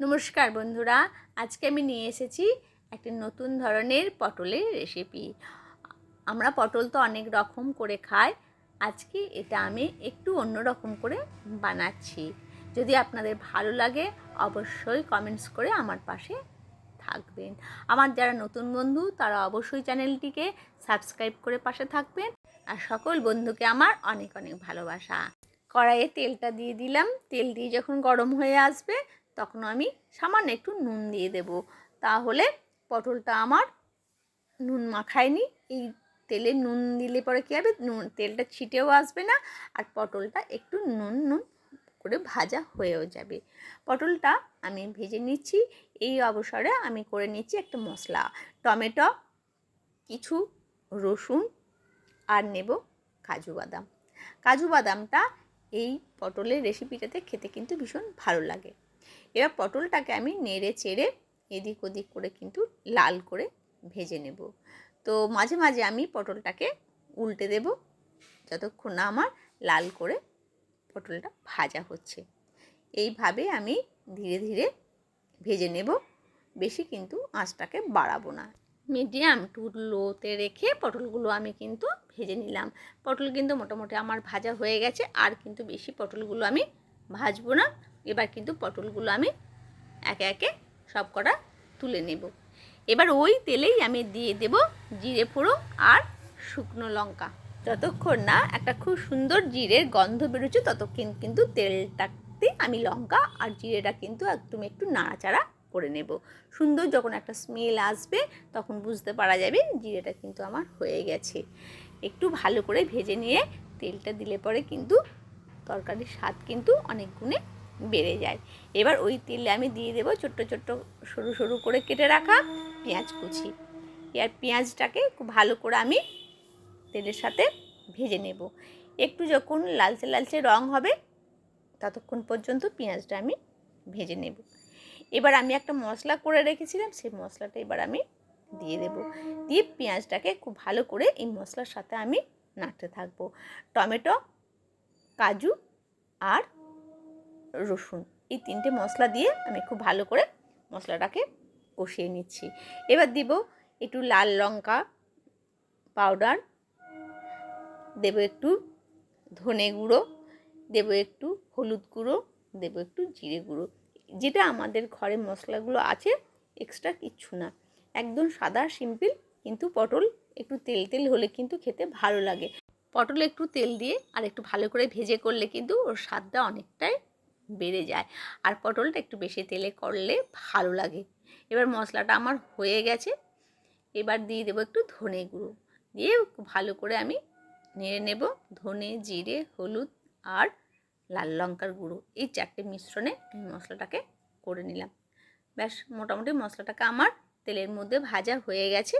নমস্কার বন্ধুরা, আজকে আমি নিয়ে এসেছি একটি নতুন ধরনের পটলের রেসিপি আমরা পটল তো অনেক রকম করে খাই, আজকে এটা আমি একটু অন্য রকম করে বানাচ্ছি। যদি আপনাদের ভালো লাগে, অবশ্যই কমেন্টস করে আমার পাশে থাকবেন। আমার যারা নতুন বন্ধু, তারা অবশ্যই চ্যানেলটিকে সাবস্ক্রাইব করে পাশে থাকবেন। আর সকল বন্ধুকে আমার অনেক অনেক ভালোবাসা। কড়াইয়ে তেলটা দিয়ে দিলাম। তেল দিয়ে যখন গরম হয়ে আসবে তখন আমি সামান্য একটু নুন দিয়ে দেব। তাহলে পটলটা আমার নুন মাখায়নি। এই তেলে নুন দিলে পরে কী হবে? নুন, তেলটা ছিটেও আসবে না আর পটলটা একটু নুন নুন করে ভাজা হয়েও যাবে। পটলটা আমি ভেজে নিচ্ছি। এই অবসরে আমি করে নিচ্ছি একটা মশলা। টমেটো, কিছু রসুন আর নেব কাজু বাদাম। কাজু বাদামটা এই পটলের রেসিপিটাতে খেতে কিন্তু ভীষণ ভালো লাগে। এবার পটলটাকে আমি নেড়ে চেড়ে এদিক ওদিক করে কিন্তু লাল করে ভেজে নেব। তো মাঝে মাঝে আমি পটলটাকে উল্টে দেব যতক্ষণ না আমার লাল করে পটলটা ভাজা হচ্ছে। এইভাবে আমি ধীরে ধীরে ভেজে নেব, বেশি কিন্তু আঁচটাকে বাড়াবো না। মিডিয়াম টু লোতে রেখে পটলগুলো আমি কিন্তু ভেজে নিলাম। পটল কিন্তু মোটামুটি আমার ভাজা হয়ে গেছে, আর কিন্তু বেশি পটলগুলো আমি ভাজবো না। এবার কিন্তু পটলগুলো আমি একে একে সব কটা তুলে নেব। এবার ওই তেলেই আমি দিয়ে দেব জিরে ফোড়ন আর শুকনো লঙ্কা। যতক্ষণ না একটা খুব সুন্দর জিরের গন্ধ বেরোচ্ছে, ততক্ষণ কিন্তু তেলটাতে আমি লঙ্কা আর জিরেটা কিন্তু একদম একটু নাড়াচাড়া করে নেব। সুন্দর যখন একটা স্মেল আসবে, তখন বুঝতে পারা যাবে জিরেটা কিন্তু আমার হয়ে গেছে। একটু ভালো করে ভেজে নিয়ে তেলটা দিলে পরে কিন্তু তরকারির স্বাদ কিন্তু অনেক গুণে বেড়ে যায়। এবার ওই তেলে আমি দিয়ে দেবো ছোট্ট ছোট্ট সরু সরু করে কেটে রাখা পেঁয়াজ কুচি। এর পেঁয়াজটাকে খুব ভালো করে আমি তেলের সাথে ভেজে নেব। একটু যখন লালচে লালচে রং হবে, ততক্ষণ পর্যন্ত পেঁয়াজটা আমি ভেজে নেব। এবার আমি একটা মশলা করে রেখেছিলাম, সেই মশলাটা এবার আমি দিয়ে দেব। দিয়ে পেঁয়াজটাকে খুব ভালো করে এই মশলার সাথে আমি নাড়তে থাকব। টমেটো, কাজু আর রসুন। এই তিনটে মশলা দিয়ে আমি খুব ভালো করে মশলাটাকে কষিয়ে নিচ্ছি। এবার দিব একটু লাল লঙ্কা পাউডার। দেব একটু ধনে গুঁড়ো। দেব একটু হলুদ গুঁড়ো। দেব একটু জিরে গুঁড়ো। যেটা আমাদের ঘরে মশলাগুলো আছে এক্সট্রা কিচ্ছু না। একদম সাদা সিম্পল কিন্তু পটল একটু তেল তেল হলে কিন্তু খেতে ভালো লাগে। পটল একটু তেল দিয়ে আর একটু ভালো করে ভেজে করলে কিন্তু ওর স্বাদটা অনেকটাই বেড়ে যায়। আর পটলটা একটু বেশি তেলে করলে ভালো লাগে। এবার মশলাটা আমার হয়ে গেছে। এবার দিয়ে দেবো একটু ধনে গুঁড়ো। দিয়ে ভালো করে আমি নেড়ে নেব ধনে, জিরে, হলুদ আর লাল লঙ্কার গুঁড়ো। এই চারটে মিশ্রণে আমি মশলাটাকে করে নিলাম। ব্যাস, মোটামুটি মশলাটাকে আমার তেলের মধ্যে ভাজা হয়ে গেছে।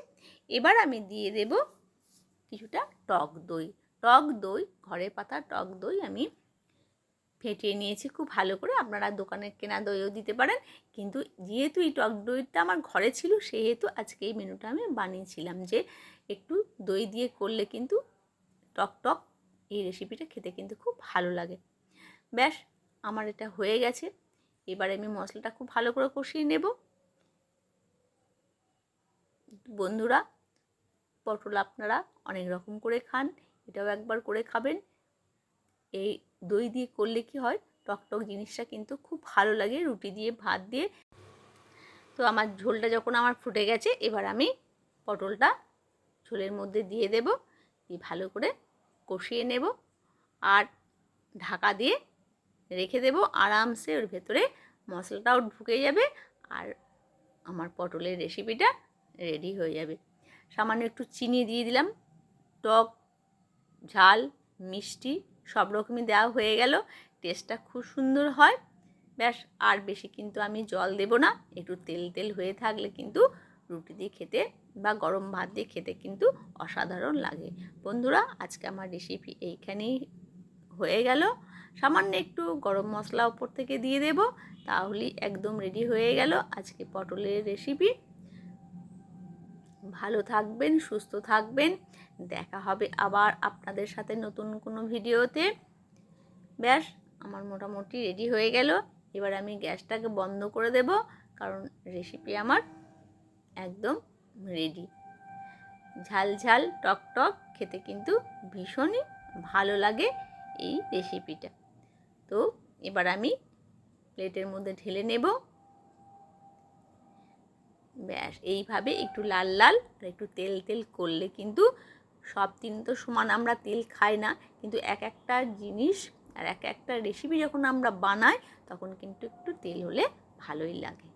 এবার আমি দিয়ে দেব কিছুটা টক দই। টক দই, ঘরে পাতা টক দই আমি ফেটিয়ে নিয়েছি, খুব ভালো করে। আপনারা দোকানের কেনা দইও দিতে পারেন। কিন্তু যেহেতু এই টক দইটা আমার ঘরে ছিল, সেহেতু আজকে এই মেনুটা আমি বানিয়েছিলাম যে একটু দই দিয়ে করলে কিন্তু টক টক এই রেসিপিটা খেতে কিন্তু খুব ভালো লাগে। ব্যাস, আমার এটা হয়ে গেছে। এবারে আমি মশলাটা খুব ভালো করে কষিয়ে নেব। বন্ধুরা, পটল আপনারা অনেক রকম করে খান, এটাও একবার করে খাবেন। এই দই দিয়ে করলে কি হয়? টকটক জিনিসটা কিন্তু খুব ভালো লাগে। রুটি দিয়ে, ভাত দিয়ে। তো আমার ঝোলটা যখন আমার ফুটে গেছে, এবার আমি পটলটা ঝোলের মধ্যে দিয়ে দেব। দিয়ে ভালো করে কষিয়ে নেব। আর ঢাকা দিয়ে রেখে দেব। আরামসে ওর ভেতরে মশলাটাও ঢুকে যাবে আর আমার পটলের রেসিপিটা রেডি হয়ে যাবে। সামান্য একটু চিনি দিয়ে দিলাম। টক, ঝাল, মিষ্টি সব রকমই দেওয়া হয়ে গেল। টেস্টটা খুব সুন্দর হয়। ব্যাস, আর বেশি কিন্তু আমি জল দেব না। একটু তেল তেল হয়ে থাকলে কিন্তু রুটি দিয়ে খেতে বা গরম ভাত দিয়ে খেতে কিন্তু অসাধারণ লাগে। বন্ধুরা, আজকে আমার রেসিপি এইখানেই হয়ে গেল। সামান্য একটু গরম মশলা ওপর থেকে দিয়ে দেব। তাহলেই একদম রেডি হয়ে গেল আজকে পটলের রেসিপি ভালো থাকবেন, সুস্থ থাকবেন। দেখা হবে আবার আপনাদের সাথে নতুন কোনো ভিডিওতে। ব্যাস, আমার মোটামুটি রেডি হয়ে গেল। এবার আমি গ্যাসটাকে বন্ধ করে দেব, কারণ রেসিপি আমার একদম রেডি ঝাল ঝাল, টক টক, খেতে কিন্তু ভীষণই ভালো লাগে এই রেসিপিটা তো, এবার আমি প্লেটের মধ্যে ঢেলে নেব। ব্যাস, এইভাবে একটু লাল লাল আর একটু তেল তেল করলে কিন্তু সব দিন তো সমান আমরা তেল খাই না, কিন্তু এক একটা জিনিস আর এক একটা রেসিপি যখন আমরা বানাই, তখন কিন্তু একটু তেল হলে ভালোই লাগে।